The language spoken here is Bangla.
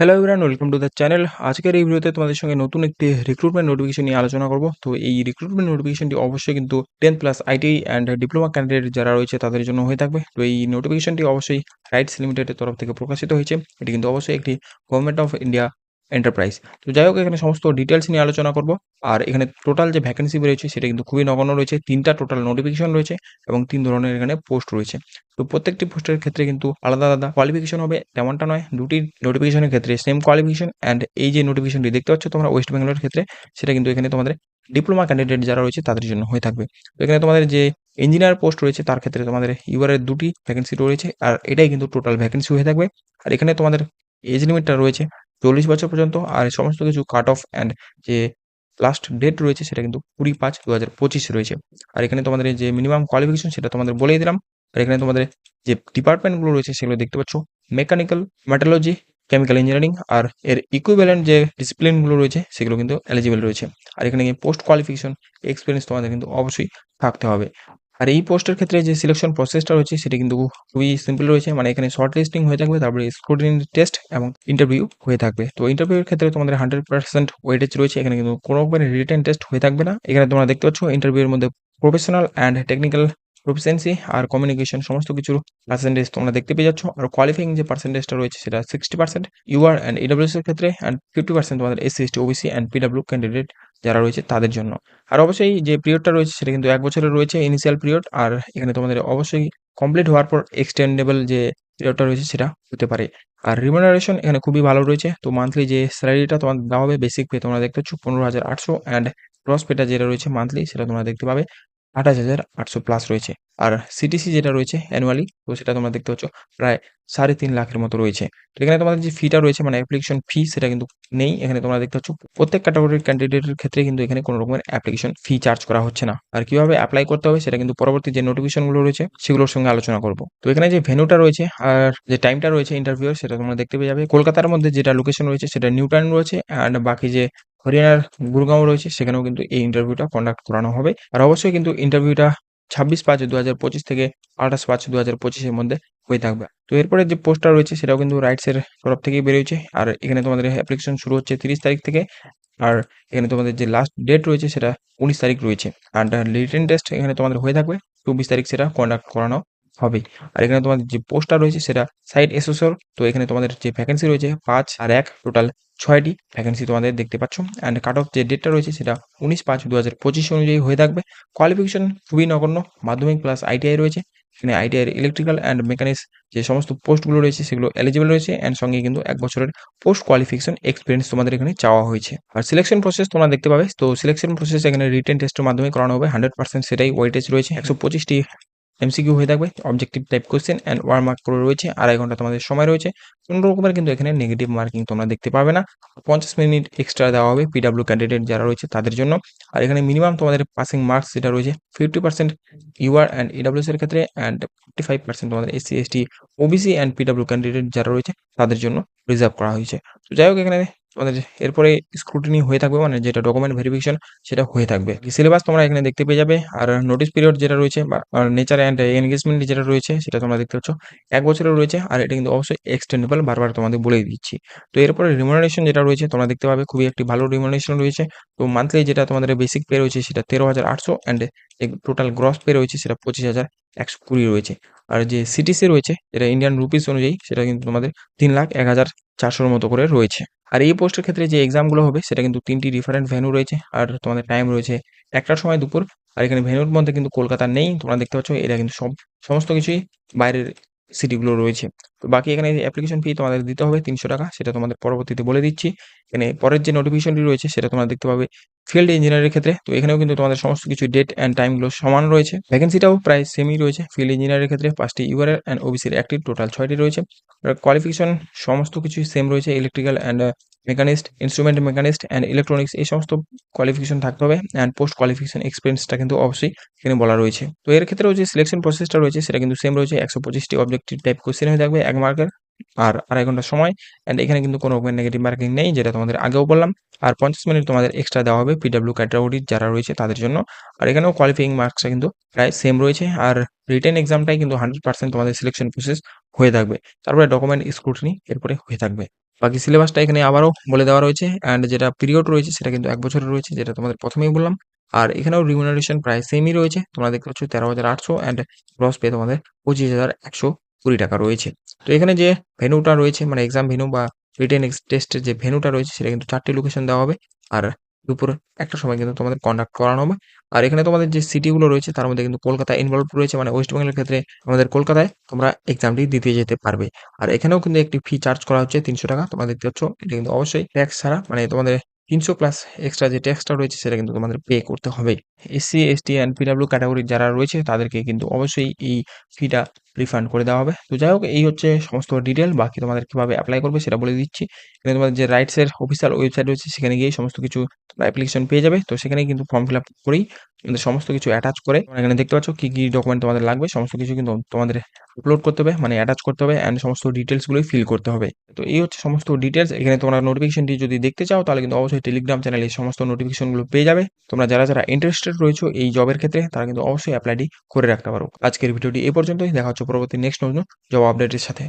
হ্যালো ইউরান ওয়েলকাম টু দ্য চ্যানেল আজকের এই ভিডিওতে তোমাদের সঙ্গে নতুন একটি রিক্রুটমেন্ট নোটিফিকেশন নিয়ে আলোচনা করব। তো এই রিক্রুটমেন্ট নোটিফিকেশনটি অবশ্যই কিন্তু ten plus ITI and diploma candidate যারা রয়েছে তাদের জন্য হয়ে থাকবে। তো এই নোটিফিকেশনটি অবশ্যই রাইটস লিমিটেডের তরফ থেকে প্রকাশিত হয়েছে। এটি কিন্তু অবশ্যই একটি গভর্নমেন্ট অফ ইন্ডিয়া এন্টারপ্রাইজ তো যাই হোক এখানে সমস্ত ডিটেলস নিয়ে আলোচনা করব। আর এখানে টোটাল যে ভ্যাকেন্সি রয়েছে সেটা কিন্তু খুবই নগণ্য রয়েছে। তিনটা টোটাল নোটিফিকেশন রয়েছে এবং তিন ধরনের এখানে পোস্ট রয়েছে। তো প্রত্যেকটি পোস্টের ক্ষেত্রে কিন্তু আলাদা আলাদা কোয়ালিফিকেশন হবে। তেমনটা নয়, দুটি নোটিফিকেশনের ক্ষেত্রে সেম কোয়ালিফিকেশন অ্যান্ড এই যে নোটিফিকেশনটি দেখতে পাচ্ছ তোমরা ওয়েস্ট বেঙ্গলের ক্ষেত্রে, সেটা কিন্তু এখানে তোমাদের ডিপ্লোমা ক্যান্ডিডেট যারা রয়েছে, তাদের জন্য হয়ে থাকবে। তো এখানে তোমাদের যে ইঞ্জিনিয়ার পোস্ট রয়েছে, তার ক্ষেত্রে তোমাদের ইউআরের দুটি ভ্যাকেন্সি রয়েছে। আর এটাই কিন্তু টোটাল ভ্যাকেন্সি হয়ে থাকবে। আর এখানে তোমাদের এজ লিমিটটা রয়েছে চল্লিশ বছর পর্যন্ত আর সমস্ত কিছু কাট অফ অ্যান্ড যে লাস্ট ডেট রয়েছে সেটা কিন্তু কুড়ি পাঁচ দু হাজার পঁচিশ রয়েছে। আর এখানে তোমাদের যে মিনিমাম কোয়ালিফিকেশন সেটা তোমাদের বলেই দিলাম। আর এখানে তোমাদের যে ডিপার্টমেন্টগুলো রয়েছে সেগুলো দেখতে পাচ্ছ। মেকানিক্যাল মেটালজি কেমিক্যাল ইঞ্জিনিয়ারিং আর এর ইকুইভ্যালেন্ট যে ডিসিপ্লিনগুলো রয়েছে সেগুলো কিন্তু এলিজিবল রয়েছে। আর এখানে পোস্ট কোয়ালিফিকেশন এক্সপিরিয়েন্স তোমাদের কিন্তু অবশ্যই থাকতে হবে। আর এই পোস্টের ক্ষেত্রে যে সিলেকশন প্রসেসটা রয়েছে, সেটা কিন্তু খুবই সিম্পল রয়েছে। মানে এখানে শর্ট লিস্টিং হয়ে থাকবে, তারপরে স্ক্রুটিনি টেস্ট এবং ইন্টারভিউ হয়ে থাকবে। তো ইন্টারভিউর ক্ষেত্রে তোমাদের হান্ড্রেড পার্সেন্ট ওয়েটেজ রয়েছে। এখানে কিন্তু কোনো রকমের রিটেন টেস্ট হয়ে থাকবে না। এখানে তোমরা দেখতে পাচ্ছ ইন্টারভিউর মধ্যে প্রফেশনাল অ্যান্ড টেকনিক্যাল প্রফিসিয়েন্সি আর কমিউনিকেশন সমস্ত কিছুর পার্সেন্টেজ তোমরা দেখতে পেয়ে যাচ্ছ। আর কোয়ালিফাইং যে পার্সেন্টেজটা রয়েছে, সেটা sixty percent UR and EWS এর ক্ষেত্রে অ্যান্ড ফিফটি পার্সেন্ট তোমাদের SC ST OBC and PW candidate যারা রয়েছে তাদের জন্য। আর অবশ্যই যে পিরিয়ডটা রয়েছে সেটা কিন্তু এক বছরের রয়েছে ইনিশিয়াল পিরিয়ড আর এখানে তোমাদের অবশ্যই কমপ্লিট হওয়ার পর এক্সটেন্ডেবল যে পিরিয়ডটা রয়েছে সেটা হতে পারে। আর রিমুনারেশন এখানে খুবই ভালো রয়েছে। তো মান্থলি যে স্যালারিটা তোমার দেওয়া হবে বেসিক পে তোমরা দেখতে পাচ্ছ পনেরো হাজার আটশো অ্যান্ড ক্রস পেটা যেটা রয়েছে মান্থলি সেটা তোমরা দেখতে পাবে। আঠাশ হাজার আটশো প্লাস রয়েছে। আর সিটিসি যেটা রয়েছে অ্যানুয়ালি তো সেটা তোমরা দেখতে পাচ্ছ, প্রায় সাড়ে তিন লাখের মতো রয়েছে। তো এখানে তোমাদের যে ফিটা রয়েছে মানে অ্যাপ্লিকেশন ফি সেটা কিন্তু নেই। এখানে তোমরা দেখতে পাচ্ছ, প্রত্যেক ক্যাটাগরির ক্যান্ডিডেটের ক্ষেত্রে কিন্তু এখানে কোনো রকমের অ্যাপ্লিকেশন ফি চার্জ করা হচ্ছে না। আর কীভাবে অ্যাপ্লাই করতে হবে, সেটা কিন্তু পরবর্তী যে নোটিফিকেশনগুলো রয়েছে, সেগুলোর সঙ্গে আলোচনা করব। তো এখানে যে ভেনুটা রয়েছে, আর যে টাইমটা রয়েছে ইন্টারভিউ সেটা তোমরা দেখতে পেয়ে যাবে। কলকাতার মধ্যে যেটা লোকেশন রয়েছে, সেটা নিউ টাউন রয়েছে অ্যান্ড বাকি যে হরিয়ানার গুরগাঁও রয়েছে, সেখানেও কিন্তু এই ইন্টারভিউটা কন্ডাক্ট করানো হবে। আর অবশ্যই কিন্তু ইন্টারভিউটা ছাব্বিশ পাঁচ দু হাজার পঁচিশ থেকে আঠাশ পাঁচ দু হাজার পঁচিশের মধ্যে হয়ে থাকবে। তো এরপরে যে পোস্টটা রয়েছে, সেটাও কিন্তু রাইটসের তরফ থেকেই বেরিয়েছে আর এখানে তোমাদের অ্যাপ্লিকেশন শুরু হচ্ছে তিরিশ তারিখ থেকে। আর এখানে তোমাদের যে লাস্ট ডেট রয়েছে, সেটা উনিশ তারিখ রয়েছে। আর রিটেন টেস্ট এখানে তোমাদের হয়ে থাকবে। চব্বিশ তারিখ সেটা কন্ডাক্ট করানো হবে। আর এখানে তোমাদের যে পোস্টটা রয়েছে, সেটা সাইড এসোসর তো এখানে তোমাদের যে ভ্যাকেন্সি রয়েছে, পাঁচ আর এক টোটাল ছয়টি ভ্যাকেন্সি তোমাদের দেখতে পাচ্ছ। অ্যান্ড কাট অফ যে ডেটটা রয়েছে সেটা উনিশ পাঁচ দু হাজার পঁচিশ অনুযায়ী হয়ে থাকবে। কোয়ালিফিকেশন খুবই নগণ্য, মাধ্যমিক প্লাস আইটিআই রয়েছে। এখানে আইটিআই ইলেকট্রিক্যাল অ্যান্ড মেকানিক্স যে সমস্ত পোস্টগুলো রয়েছে সেগুলো এলিজিবল রয়েছে। অ্যান্ড সঙ্গে কিন্তু এক বছরের পোস্ট কোয়ালিফিকেশন এক্সপিরিয়েন্স তোমাদের এখানে চাওয়া হয়েছে। আর সিলেকশন প্রসেস তোমরা দেখতে পাবে। তো সিলেকশন প্রসেস এখানে রিটেন টেস্টের মাধ্যমে করানো হবে। হান্ড্রেড পার্সেন্ট সেটাই ওয়েটেজ রয়েছে। একশো পঁচিশটি এমসিকিউ হয়ে থাকবে objective type question and one mark করে রয়েছে, আড়াই ঘণ্টা তোমাদের সময় রয়েছে। কোনো রকমের কিন্তু এখানে নেগেটিভ মার্কিং তোমরা দেখতে পাবে না। পঞ্চাশ মিনিট এক্সট্রা দেওয়া হবে পিডাব্লিউ ক্যান্ডিডেট যারা রয়েছে তাদের জন্য। আর এখানে মিনিমাম তোমাদের পাসিং মার্কস যেটা রয়েছে fifty percent UR and EWS এর ক্ষেত্রে অ্যান্ড ফিফটি ফাইভ পার্সেন্ট তোমাদের SC ST OBC and PW candidate যারা রয়েছে তাদের জন্য রিজার্ভ করা হয়েছে। তো যাই হোক এখানে তোমাদের এরপরে স্ক্রুটিনি হয়ে থাকবে মানে যেটা ডকুমেন্ট ভেরিফিকেশন সেটা হয়ে থাকবে। সিলেবাস তোমরা এখানে দেখতে পেয়ে যাবে। আর নোটিস পিরিয়ড যেটা রয়েছে বা নেচার অ্যান্ড এনগেজমেন্ট যেটা রয়েছে সেটা তোমরা দেখতে পাচ্ছ। এক বছরের রয়েছে আর এটা কিন্তু অবশ্যই এক্সটেন্ডেবল বারবার তোমাদের বলে দিচ্ছি। তো এরপরে রিমুনারেশন যেটা রয়েছে তোমরা দেখতে পাবে, খুবই একটি ভালো রিমুনারেশন রয়েছে। তো মান্থলি যেটা তোমাদের বেসিক পে রয়েছে সেটা তেরো হাজার আটশো অ্যান্ড টোটাল গ্রস পে রয়েছে সেটা পঁচিশ হাজার একশো কুড়ি রয়েছে। আর যে সিটিসি রয়েছে, যেটা ইন্ডিয়ান রুপিস অনুযায়ী, সেটা কিন্তু তোমাদের তিন লাখ এক হাজার চারশোর মতো করে রয়েছে। আর এই পোস্টের ক্ষেত্রে যে এক্সামগুলো হবে, সেটা কিন্তু তিনটি ডিফারেন্ট ভেন্যু রয়েছে। আর তোমাদের টাইম রয়েছে একটার সময় দুপুর, আর এখানে ভেন্যুর মধ্যে কিন্তু কলকাতা নেই। তোমরা দেখতে পাচ্ছ এটা কিন্তু সব, সমস্ত কিছুই বাইরের সিটিগুলো রয়েছে। তো বাকি এখানে অ্যাপ্লিকেশন ফি তোমাদের দিতে হবে তিনশো টাকা, সেটা তোমাদের পরবর্তীতে বলে দিচ্ছি। এখানে পরের যে নোটিফিকেশনটি রয়েছে, সেটা তোমরা দেখতে পাবে ফিল্ড ইঞ্জিনিয়ারের ক্ষেত্রে, তো এখানেও কিন্তু তোমাদের সমস্ত কিছু ডেট অ্যান্ড টাইমগুলো সমান রয়েছে। ভ্যাকেন্সিটাও প্রায় সেমই রয়েছে। ফিল্ড ইঞ্জিনিয়ারের ক্ষেত্রে পাঁচটি ইউআর অ্যান্ড ওবিসির একটি টোটাল ছয়টি রয়েছে। কোয়ালিফিকেশন সমস্ত কিছুই সেম রয়েছে। Electrical and machinist instrument machinist and electronics এই সমস্ত কোয়ালিফিকেশন থাকতে হবে। অ্যান্ড পোস্ট কোয়ালিফিকেশন এক্সপিরিয়েন্সটা কিন্তু অবশ্যই এখানে বলা রয়েছে। তো এর ক্ষেত্রেও যে সিলেকশন প্রসেসটা রয়েছে, সেটা কিন্তু সেম রয়েছে। একশো পঁচিশটি অবজেক্টিভ টাইপ কোশ্চেন হয়ে থাকবে। এক মার্কের আর আড়াই ঘণ্টা সময়। অ্যান্ড এখানে কিন্তু কোনো নেগেটিভ মার্কিং নেই, যেটা তোমাদের আগেও বললাম। আর পঞ্চাশ মিনিট তোমাদের এক্সট্রা দেওয়া হবে পিডাব্লিউ ক্যাটাগরির যারা রয়েছে তাদের জন্য। আর এখানেও কোয়ালিফাইং মার্কসটা কিন্তু প্রায় সেম রয়েছে। আর রিটেন এক্সামটাই কিন্তু হান্ড্রেড পার্সেন্ট তোমাদের সিলেকশন প্রসেস হয়ে থাকবে। তারপরে ডকুমেন্ট স্ক্রুটিনি এরপরে হয়ে থাকবে। বাকি সিলেবাসটা এখানে আবারও বলে দেওয়া রয়েছে। অ্যান্ড যেটা পিরিয়ড রয়েছে সেটা কিন্তু এক বছরের রয়েছে, যেটা তোমাদের প্রথমেই বললাম। আর এখানেও রিমুনারেশন প্রায় সেমই রয়েছে। তোমরা দেখতে পাচ্ছ তেরো হাজার আটশো অ্যান্ড গ্রস পে তোমাদের পঁচিশ হাজার একশো কুড়ি টাকা রয়েছে। তো এখানে যে ভেনুটা রয়েছে মানে এক্সাম ভেনু বা রিটেন টেস্টের যে ভেনুটা রয়েছে, সেটা কিন্তু চারটি লোকেশন দেওয়া হবে। আর দুপুর একটা সময় কিন্তু তোমাদের কন্ডাক্ট করানো হবে। আর এখানে তোমাদের যে সিটিগুলো রয়েছে, তার মধ্যে কিন্তু কলকাতা ইনভলভ রয়েছে মানে ওয়েস্ট বেঙ্গলের ক্ষেত্রে আমাদের কলকাতায় তোমরা এক্সামটি দিতে যেতে পারবে। আর এখানেও কিন্তু একটি ফি চার্জ করা হচ্ছে তিনশো টাকা। তোমরা দেখতে পাচ্ছ এটা কিন্তু অবশ্যই ট্যাক্স ছাড়া মানে তোমাদের তিনশো প্লাস এক্সট্রা যে ট্যাক্সটা রয়েছে, সেটা কিন্তু তোমাদের পে করতে হবে। এসসি এসটি অ্যান্ড পিডাব্লিউ ক্যাটাগরির যারা রয়েছে, তাদেরকে কিন্তু অবশ্যই এই ফিটা রিফান্ড করে দেওয়া হবে। তো যাই হোক, এই হচ্ছে সমস্ত ডিটেল বাকি তোমাদের কীভাবে অ্যাপ্লাই করবে সেটা বলে দিচ্ছি। এখানে তোমাদের যে রাইটসের অফিসিয়াল ওয়েবসাইট রয়েছে, সেখানে গিয়ে সমস্ত কিছু অ্যাপ্লিকেশন পেয়ে যাবে। তো সেখানে কিন্তু ফর্ম ফিল আপ করেই তোমাদের সমস্ত কিছু অ্যাটাচ করে এখানে দেখতে পাচ্ছ কি কি ডকুমেন্ট তোমাদের লাগবে, সমস্ত কিছু কিন্তু তোমাদের আপলোড করতে হবে মানে অ্যাটাচ করতে হবে অ্যান্ড সমস্ত ডিটেলসগুলোই ফিল করতে হবে। তো এই হচ্ছে সমস্ত ডিটেলস এখানে তোমরা নোটিফিকেশনটি যদি দেখতে চাও, তাহলে কিন্তু অবশ্যই টেলিগ্রাম চ্যানেলে এই সমস্ত নোটিফিকেশনগুলো পেয়ে যাবে। তোমরা যারা যারা ইন্টারেস্টেড রয়েছে এই জবের ক্ষেত্রে, তারা কিন্তু অবশ্যই অ্যাপ্লাইটি করে রাখতে পারো। আজকের ভিডিওটি এই পর্যন্তই, দেখা হচ্ছে পরবর্তী নেক্সট নতুন জব আপডেটের সাথে।